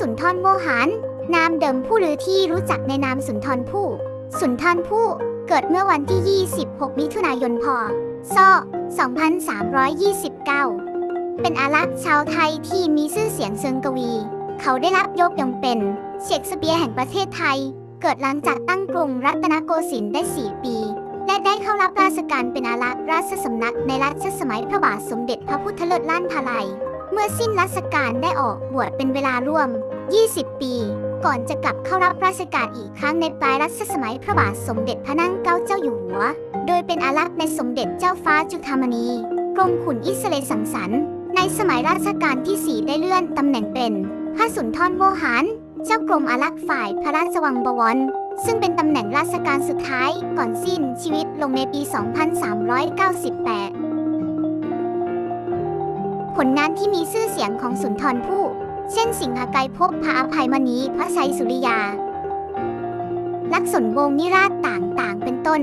สุนทรโวหาร นามเดิมผู้หรือที่รู้จักในนามสุนทรภู่สุนทรภู่เกิดเมื่อวันที่ 26 มิถุนายน พศ 2329 เป็นอารักษ์ชาวไทยที่มีชื่อเสียงเชิงกวี เขาได้รับยกย่องเป็นเชคสเปียร์แห่งประเทศไทย เกิดหลังจากตั้งกรุงรัตนโกสินทร์ได้ 4 ปี และได้เข้ารับราชการเป็นอารักษ์ราชสำนักในรัชสมัยพระบาทสมเด็จพระพุทธเลิศล้านพาลัยเมื่อสิ้นราชการได้ออกบวชเป็นเวลาร่วม 20 ปี ก่อนจะกลับเข้ารับราชการอีกครั้งในปลายรัชสมัยพระบาทสมเด็จพระนั่งเกล้าเจ้าอยู่หัว โดยเป็นอารักษ์ในสมเด็จเจ้าฟ้าจุฑามณีกรมขุนอิสเลสังสรรค์ในสมัยรัชกาลที่ 4 ได้เลื่อนตำแหน่งเป็นพระสุนทรโวหาร เจ้ากรมอารักษ์ฝ่ายพระราชวังบวร ซึ่งเป็นตำแหน่งราชการสุดท้ายก่อนสิ้นชีวิตลงในปี 2398 ผลงานที่มีชื่อเสียงของสุนทรภู่ เช่นสิงหไกรภพพระอภัยมณีพระชัยสุริยา ลักษณวงนิราชต่างๆ เป็นต้น